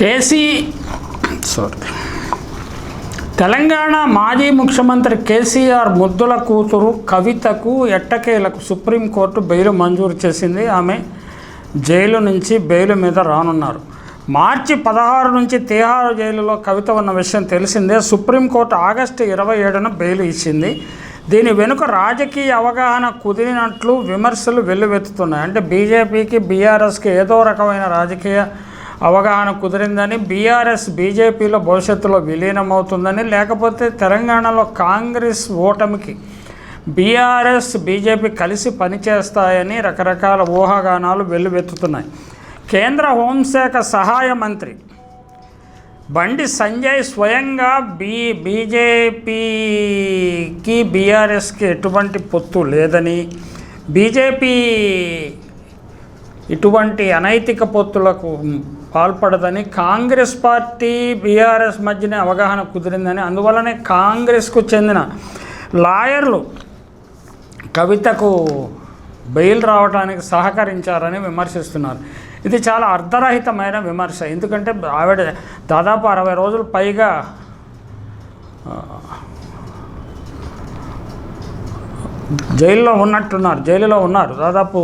KC sorry. Telangana మాజీ ముఖ్యమంత్రి కేసీఆర్ ముద్దుల కూతురు కవితకు ఎట్టకేలకు సుప్రీంకోర్టు బెయిల్ మంజూరు చేసింది. ఆమె జైలు నుంచి బెయిల్ మీద రానున్నారు. మార్చి పదహారు నుంచి తిహార్ జైలులో కవిత ఉన్న విషయం తెలిసిందే. సుప్రీంకోర్టు ఆగస్టు ఇరవై ఏడున బెయిల్ ఇచ్చింది. దీని వెనుక రాజకీయ అవగాహన కుదిరినట్లు విమర్శలు వెల్లువెత్తుతున్నాయి. అంటే బీజేపీకి బీఆర్ఎస్కి ఏదో రకమైన రాజకీయ అవగాహన కుదిరిందని బీఆర్ఎస్ బీజేపీలో భవిష్యత్తులో విలీనమవుతుందని లేకపోతే తెలంగాణలో కాంగ్రెస్ ఓటమికి బీఆర్ఎస్ బీజేపీ కలిసి పనిచేస్తాయని రకరకాల ఊహాగానాలు వెల్లువెత్తుతున్నాయి. కేంద్ర హోంశాఖ సహాయ మంత్రి బండి సంజయ్ స్వయంగా బీ బీజేపీకి బీఆర్ఎస్కి ఎటువంటి పొత్తు లేదని బీజేపీ ఇటువంటి అనైతిక పొత్తులకు పాల్పడదని కాంగ్రెస్ పార్టీ బీఆర్ఎస్ మధ్యనే అవగాహన కుదిరిందని అందువల్లనే కాంగ్రెస్కు చెందిన లాయర్లు కవితకు బెయిల్ రావడానికి సహకరించారని విమర్శిస్తున్నారు. ఇది చాలా అర్ధరహితమైన విమర్శ. ఎందుకంటే ఆవిడ దాదాపు అరవై రోజులు పైగా జైల్లో ఉన్నట్టున్నారు జైలులో ఉన్నారు. దాదాపు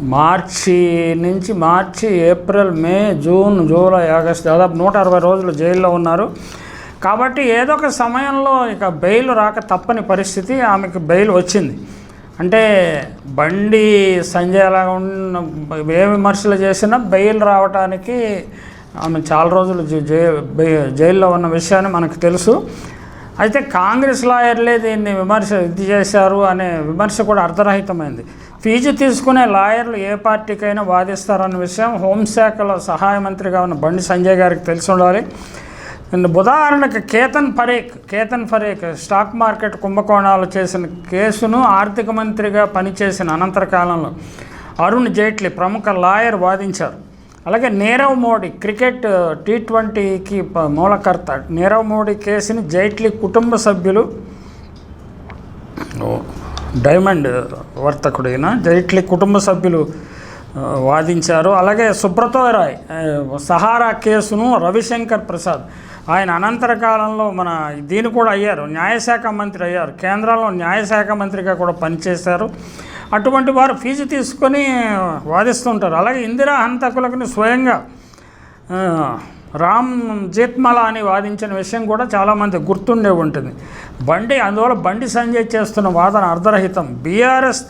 మార్చి నుంచి March April May June July August దాదాపు నూట అరవై రోజులు జైల్లో ఉన్నారు. కాబట్టి ఏదో ఒక సమయంలో ఇక బెయిల్ రాక తప్పని పరిస్థితి ఆమెకు బెయిల్ వచ్చింది. అంటే బండి సంజయ్ లాగా ఉన్న ఏ విమర్శలు చేసినా బెయిల్ రావడానికి ఆమె చాలా రోజులు జై- జైల్లో ఉన్న విషయాన్ని మనకు తెలుసు. అయితే కాంగ్రెస్ లాయర్లే దీన్ని విమర్శ ఇది చేశారు అనే విమర్శ కూడా అర్ధరహితమైంది. ఫీజు తీసుకునే లాయర్లు ఏ పార్టీకైనా వాదిస్తారన్న విషయం హోంశాఖలో సహాయ మంత్రిగా ఉన్న బండి సంజయ్ గారికి తెలిసి ఉండాలి. అండ్ ఉదాహరణకు కేతన్ పరేక్ కేతన్ పరేక్ స్టాక్ మార్కెట్ కుంభకోణాలు చేసిన కేసును ఆర్థిక మంత్రిగా పనిచేసిన అనంతర కాలంలో అరుణ్ జైట్లీ ప్రముఖ లాయర్ వాదించారు. అలాగే నీరవ్ మోడీ క్రికెట్ టీ ట్వంటీకి మూలకర్త నీరవ్ మోడీ కేసుని జైట్లీ కుటుంబ సభ్యులు డైమండ్ వర్తకుడైన జైట్లీ కుటుంబ సభ్యులు వాదించారు. అలాగే సుబ్రతో రాయ్ సహారా కేసును రవిశంకర్ ప్రసాద్ ఆయన అనంతర కాలంలో మన దీని కూడా అయ్యారు న్యాయశాఖ మంత్రి అయ్యారు కేంద్రంలో న్యాయశాఖ మంత్రిగా కూడా పనిచేశారు. అటువంటి వారు ఫీజు తీసుకొని వాదిస్తుంటారు. అలాగే ఇందిరా హంతకులకు స్వయంగా రామ్ జేత్మల అని వాదించిన విషయం కూడా చాలామంది గుర్తుండే ఉంటుంది. బండి అందువల్ల బండి సంజయ్ చేస్తున్న వాదన అర్ధరహితం. బీఆర్ఎస్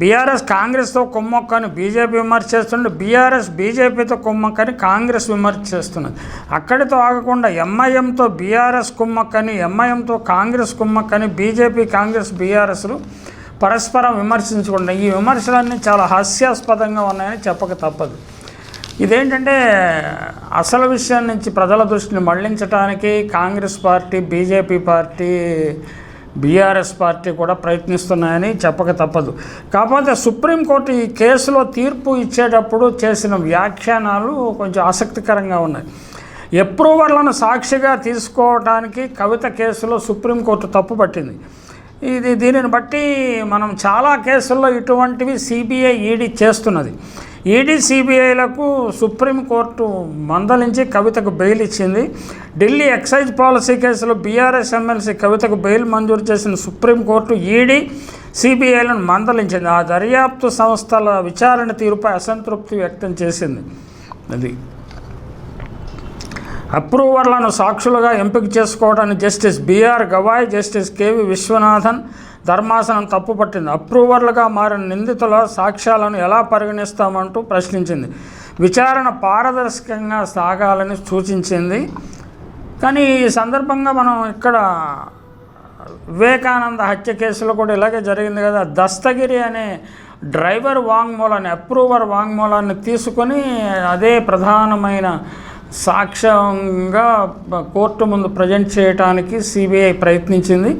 బీఆర్ఎస్ కాంగ్రెస్తో కుమ్మక్కని బీజేపీ విమర్శ చేస్తుండే బీఆర్ఎస్ బీజేపీతో కుమ్మక్కని కాంగ్రెస్ విమర్శ చేస్తున్నది అక్కడితో ఆగకుండా ఎంఐఎంతో బీఆర్ఎస్ కుమ్మక్కని ఎంఐఎంతో కాంగ్రెస్ కుమ్మక్కని బీజేపీ కాంగ్రెస్ బీఆర్ఎస్లు పరస్పరం విమర్శించకుండా. ఈ విమర్శలన్నీ చాలా హాస్యాస్పదంగా ఉన్నాయని చెప్పక తప్పదు. ఇదేంటంటే అసలు విషయం నుంచి ప్రజల దృష్టిని మళ్ళించడానికి Congress party BJP party BRS party కూడా ప్రయత్నిస్తున్నాయని చెప్పక తప్పదు. కాకపోతే సుప్రీంకోర్టు ఈ కేసులో తీర్పు ఇచ్చేటప్పుడు చేసిన వ్యాఖ్యానాలు కొంచెం ఆసక్తికరంగా ఉన్నాయి. ఎప్రూవర్లను సాక్షిగా తీసుకోవడానికి కవిత కేసులో సుప్రీంకోర్టు తప్పు పట్టింది. ఇది దీనిని బట్టి మనం చాలా కేసుల్లో ఇటువంటివి సిబిఐ ఈడీ చేస్తున్నది. ఈడీ సిబిఐలకు సుప్రీంకోర్టు మందలించి కవితకు బెయిల్ ఇచ్చింది. ఢిల్లీ ఎక్సైజ్ పాలసీ కేసులో బీఆర్ఎస్ ఎమ్మెల్సీ కవితకు బెయిల్ మంజూరు చేసిన సుప్రీంకోర్టు ఈడీ సిబిఐలను మందలించింది. ఆ దర్యాప్తు సంస్థల విచారణ తీరుపై అసంతృప్తి వ్యక్తం చేసింది. అది అప్రూవర్లను సాక్షులుగా ఎంపిక చేసుకోవడానికి justice BR Gavai justice KV Viswanathan ధర్మాసనం తప్పు పట్టింది. అప్రూవర్లుగా మారిన నిందితుల సాక్ష్యాలను ఎలా పరిగణిస్తామంటూ ప్రశ్నించింది. విచారణ పారదర్శకంగా సాగాలని సూచించింది. కానీ ఈ సందర్భంగా మనం ఇక్కడ వివేకానంద హత్య కేసులో కూడా ఇలాగే జరిగింది కదా. దస్తగిరి అనే డ్రైవర్ వాంగ్మూలాన్ని అప్రూవర్ వాంగ్మూలాన్ని తీసుకొని అదే ప్రధానమైన సాక్ష్యంగా కోర్టు ముందు ప్రజెంట్ చేయడానికి సిబిఐ ప్రయత్నించింది.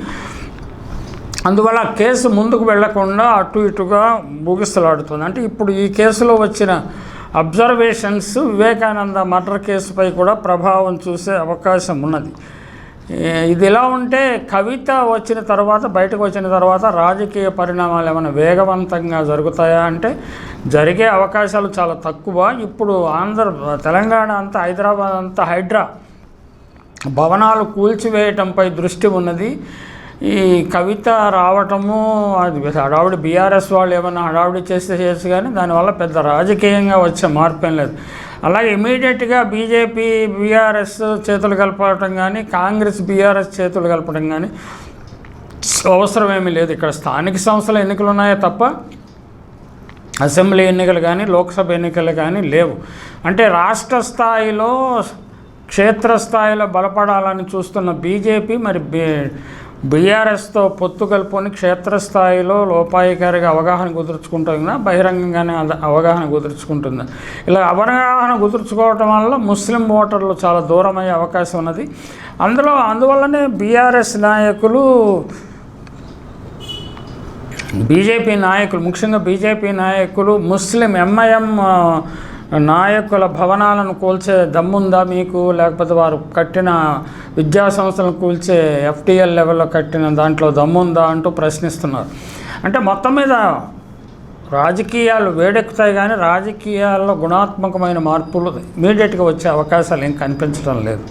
అందువల్ల కేసు ముందుకు వెళ్ళకుండా అటు ఇటుగా ముగిస్తలాడుతుంది అంటే ఇప్పుడు ఈ కేసులో వచ్చిన అబ్జర్వేషన్స్ వివేకానంద మర్డర్ కేసుపై కూడా ప్రభావం చూసే అవకాశం ఉన్నది. ఇది ఇలా ఉంటే కవిత వచ్చిన తర్వాత బయటకు వచ్చిన తర్వాత రాజకీయ పరిణామాలు ఏమైనా వేగవంతంగా జరుగుతాయా అంటే జరిగే అవకాశాలు చాలా తక్కువ. ఇప్పుడు ఆంధ్ర తెలంగాణ అంతా హైదరాబాద్ అంతా హైడ్రా భవనాలు కూల్చివేయటంపై దృష్టి ఉన్నది. ఈ కవిత రావటము అది హడావుడి బీఆర్ఎస్ వాళ్ళు ఏమైనా హడావుడి చేస్తే చేయొచ్చు కానీ దానివల్ల పెద్ద రాజకీయంగా వచ్చే మార్పు ఏం లేదు. అలాగే ఇమీడియట్గా బీజేపీ బీఆర్ఎస్ చేతులు కలపడం కానీ కాంగ్రెస్ బీఆర్ఎస్ చేతులు కలపడం కానీ అవసరం ఏమీ లేదు. ఇక్కడ స్థానిక సంస్థల ఎన్నికలు ఉన్నాయే తప్ప అసెంబ్లీ ఎన్నికలు కానీ లోక్సభ ఎన్నికలు కానీ లేవు. అంటే రాష్ట్ర స్థాయిలో క్షేత్రస్థాయిలో బలపడాలని చూస్తున్న బీజేపీ మరి బీ బీఆర్ఎస్తో పొత్తు కలుపుకొని క్షేత్రస్థాయిలో లోపాయికారిగా అవగాహన కుదుర్చుకుంటుందా బహిరంగంగానే అద- అవగాహన కుదుర్చుకుంటుందా ఇలా అవగాహన కుదుర్చుకోవటం వల్ల ముస్లిం ఓటర్లు చాలా దూరం అయ్యే అవకాశం ఉన్నది. అందులో అందువల్లనే బీఆర్ఎస్ నాయకులు బీజేపీ నాయకులు ముఖ్యంగా బీజేపీ నాయకులు ముస్లిం ఎంఐఎం నాయకుల భవనాలను కూల్చే దమ్ముందా మీకు? లేకపోతే వారు కట్టిన విద్యా సంస్థలను కూల్చే ఎఫ్టీఎల్ లెవెల్లో కట్టిన దాంట్లో దమ్ముందా అంటూ ప్రశ్నిస్తున్నారు. అంటే మొత్తం మీద రాజకీయాలు వేడెక్కుతాయి కానీ రాజకీయాల్లో గుణాత్మకమైన మార్పులు ఇమీడియట్గా వచ్చే అవకాశాలు ఏం కనిపించడం లేదు.